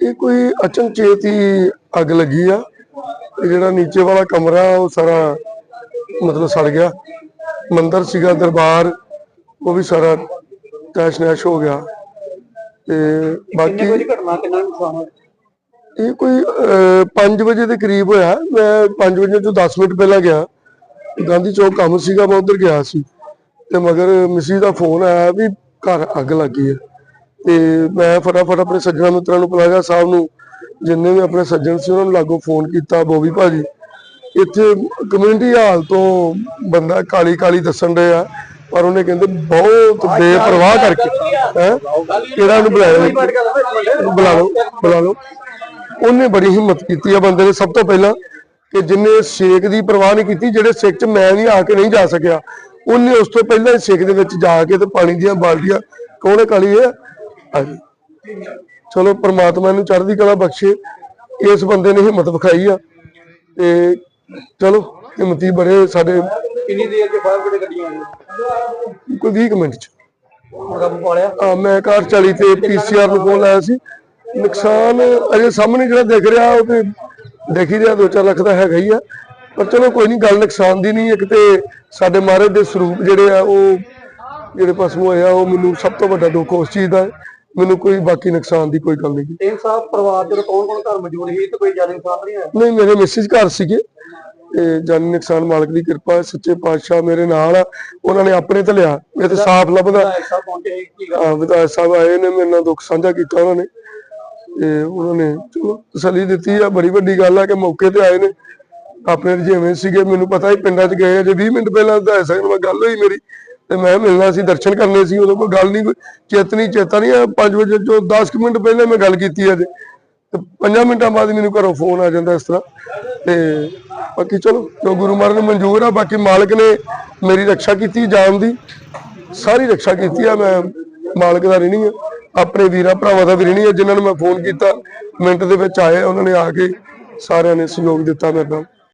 ਇਹ ਕੋਈ ਅਚਨਚੇਤ ਹੀ ਅੱਗ ਲੱਗੀ ਆ। ਤੇ ਜਿਹੜਾ ਨੀਚੇ ਵਾਲਾ ਕਮਰਾ ਉਹ ਸਾਰਾ ਮਤਲਬ ਸੜ ਗਿਆ। ਮੰਦਰ ਸੀਗਾ ਦਰਬਾਰ ਉਹ ਵੀ ਸਾਰਾ ਤੈਸ਼ ਨੈਸ਼ ਹੋ ਗਿਆ। ਤੇ ਬਾਕੀ ਘਟਨਾ ਕਿੰਨਾ ਨੁਕਸਾਨ ਹੋਇਆ? ਇਹ ਕੋਈ 5 ਵਜੇ ਦੇ ਕਰੀਬ ਹੋਇਆ। ਮੈਂ 5 ਵਜੇ ਤੋਂ 10 ਮਿੰਟ ਪਹਿਲਾਂ ਗਿਆ। ਗਾਂਧੀ ਚੌਕ ਕੰਮ ਸੀਗਾ ਮੈਂ ਉਧਰ ਗਿਆ ਸੀ। ਤੇ ਮਗਰ ਮਿਸੀ ਦਾ ਫੋਨ ਆਇਆ ਵੀ ਘਰ ਅੱਗ ਲੱਗੀ ਹੈ। ਤੇ ਮੈਂ ਫਟਾਫਟ ਆਪਣੇ ਸੱਜਣਾ ਮਿੱਤਰਾਂ ਨੂੰ ਪਲਾਜ਼ਾ ਸਾਹਿਬ ਨੂੰ ਜਿੰਨੇ ਵੀ ਆਪਣੇ ਸੱਜਣ ਸੀ ਉਹਨਾਂ ਨੂੰ ਲਾਗੋ ਫੋਨ ਕੀਤਾ ਬੋਬੀ ਭਾਜੀ। ਇੱਥੇ ਕਮਿਊਨਿਟੀ ਹਾਲ ਤੋਂ ਬੰਦਾ ਕਾਲੀ ਕਾਲੀ ਦੱਸਣ ਦੇ ਆ ਪਰ ਉਹਨੇ ਕਹਿੰਦੇ ਬਹੁਤ ਬੇਪਰਵਾਹ ਕਰਕੇ ਹੈ? ਕਿਹੜਾ ਨੂੰ ਬੁਲਾਇਆ? ਬੁਲਾ ਲਓ ਬੁਲਾ ਲਓ। ਉਹਨੇ ਬੜੀ ਹਿੰਮਤ ਕੀਤੀ ਆ ਬੰਦੇ ਨੇ ਸਭ ਤੋਂ ਪਹਿਲਾਂ ਕਿ ਜਿੰਨੇ ਸੇਕ ਦੀ ਪਰਵਾਹ ਨਹੀਂ ਕੀਤੀ ਜਿਹੜੇ ਸੇਕ 'ਚ ਮੈਂ ਵੀ ਆ ਕੇ ਨਹੀਂ ਜਾ ਸਕਿਆ ਉਹਨੇ ਉਸ ਤੋਂ ਪਹਿਲਾਂ ਹੀ ਸੇਕ ਦੇ ਵਿੱਚ ਜਾ ਕੇ ਤੇ ਪਾਣੀ ਦੀਆਂ ਬਾਲਟੀਆਂ ਕੌਣ ਹੈ ਕਾਲੀ ਹੈ ਹਾਂਜੀ। ਚਲੋ ਪ੍ਰਮਾਤਮਾ ਨੂੰ ਚੜ੍ਹਦੀ ਕਲਾ ਬਖਸ਼ੇ। ਇਸ ਬੰਦੇ ਨੇ ਹਿੰਮਤ ਵਿਖਾਈ ਆ। ਤੇ ਚਲੋ ਹਿੰਮਤੀ ਬੜੇ ਸਾਡੇ ਕਿੰਨੀ ਦੇਰ ਦੇ ਬਾਅਦ ਕਿਹੜੇ ਗੱਡੀਆਂ ਆਈਆਂ? ਕੋਈ 20 ਕੁ ਮਿੰਟ ਚ। ਕਾਬੂ ਪਾ ਲਿਆ? ਆ ਮੈਂ ਕਾਰ 40 ਤੇ ਪੀਸੀਆਰ ਨੂੰ ਫੋਨ ਲਾਇਆ ਸੀ। ਨੁਕਸਾਨ ਅਜੇ ਸਾਹਮਣੇ ਜਿਹੜਾ ਦਿਖ ਰਿਹਾ ਉਹ ਤੇ ਦੇਖ ਰਿਹਾ 2-4 ਲੱਖ ਦਾ ਹੈਗਾ ਹੀ ਆ। ਪਰ ਚਲੋ ਕੋਈ ਨਹੀਂ ਗੱਲ ਨੁਕਸਾਨ ਦੀ ਨਹੀਂ ਇੱਕ ਤੇ ਸਾਡੇ ਮਹਾਰਾਜ ਦੇ ਸਰੂਪ ਜਿਹੜੇ ਆ ਉਹ ਜਿਹੜੇ ਪਸਮੂ ਹੋਇਆ ਉਹ ਮੈਨੂੰ ਸਭ ਤੋਂ ਵੱਡਾ ਦੁੱਖ ਉਸ ਚੀਜ਼ ਦਾ। ਮੈਨੂੰ ਕੋਈ ਬਾਕੀ ਨੁਕਸਾਨ ਦੀ ਕੋਈ ਗੱਲ ਨਹੀਂ ਸਿੰਘ ਸਾਹਿਬ ਪਰਿਵਾਰ ਦੇ ਕੌਣ ਕੌਣ ਘਰ ਮੌਜੂਦ ਸੀ? ਤੇ ਕੋਈ ਜਾਨੀ ਨੁਕਸਾਨ ਨਹੀਂ ਹੋਇਆ ਨਹੀਂ ਮੇਰੇ ਮਿਸਿਸ ਘਰ ਸੀਗੇ। ਤੇ ਜਾਨੀ ਨੁਕਸਾਨ ਮਾਲਕ ਦੀ ਕਿਰਪਾ ਹੈ, ਸੱਚੇ ਪਾਤਸ਼ਾਹ ਮੇਰੇ ਨਾਲ ਆ। ਉਹਨਾਂ ਨੇ ਆਪਣੇ ਤੇ ਲਿਆ। ਇਹ ਤੇ ਸਾਫ਼ ਲੱਭਦਾ। ਆ ਵਿਧਾਇਕ ਸਾਹਿਬ ਆਏ ਨੇ ਮੇਰੇ ਨਾਲ ਦੁੱਖ ਸਾਂਝਾ ਕੀਤਾ ਉਹਨਾਂ ਨੇ। ਤੇ ਉਹਨਾਂ ਨੇ ਚਲੋ ਤਸੱਲੀ ਦਿੱਤੀ ਆ। ਬੜੀ ਵੱਡੀ ਗੱਲ ਆ ਕਿ ਮੌਕੇ ਤੇ ਆਏ ਨੇ। ਆਪਣੇ ਰਜੇਵੇਂ ਸੀਗੇ ਮੈਨੂੰ ਪਤਾ ਹੀ ਪਿੰਡਾਂ 'ਚ ਗਏ ਅਜੇ 20 ਮਿੰਟ ਪਹਿਲਾਂ ਵਿਧਾਇਕ ਸਾਹਿਬ ਨਾਲ ਗੱਲ ਹੋਈ ਮੇਰੀ ਤੇ ਮੈਂ ਮਿਲਣਾ ਸੀ, ਦਰਸ਼ਨ ਕਰਨੇ ਸੀ, ਉਦੋਂ ਕੋਈ ਗੱਲ ਨਹੀਂ, ਕੋਈ ਚੇਤਨੀ ਚੇਤਾ ਨਹੀਂ 5 ਵਜੇ ਤੋਂ 10 ਮਿੰਟ ਪਹਿਲਾਂ ਮੈਂ ਗੱਲ ਕੀਤੀ ਅਜੇ ਤੇ 5 ਮਿੰਟਾਂ ਬਾਅਦ ਮੈਨੂੰ ਘਰੋਂ ਫੋਨ ਆ ਜਾਂਦਾ ਇਸ ਤਰ੍ਹਾਂ। ਤੇ ਬਾਕੀ ਚਲੋ, ਜੋ ਗੁਰੂ ਮਹਾਰਾਜ ਨੂੰ ਮਨਜ਼ੂਰ ਆ, ਬਾਕੀ ਮਾਲਕ ਨੇ ਮੇਰੀ ਰੱਖਿਆ ਕੀਤੀ, ਜਾਨ ਦੀ, ਸਾਰੀ ਰੱਖਿਆ ਕੀਤੀ ਆ, ਮੈਂ ਮਾਲਕ ਦਾ ਰਹਿਣੀ ਆ, ਆਪਣੇ ਵੀਰਾਂ ਭਰਾਵਾਂ ਦਾ ਵੀ ਰਹਿਣੀ ਆ, ਜਿਨ੍ਹਾਂ ਨੂੰ ਮੈਂ ਫੋਨ ਕੀਤਾ, ਮਿੰਟ ਦੇ ਵਿੱਚ ਆਏ, ਉਹਨਾਂ ਨੇ ਆ ਕੇ ਸਾਰਿਆਂ ਨੇ ਸਹਿਯੋਗ ਦਿੱਤਾ ਮੇਰੇ ਨਾਲ।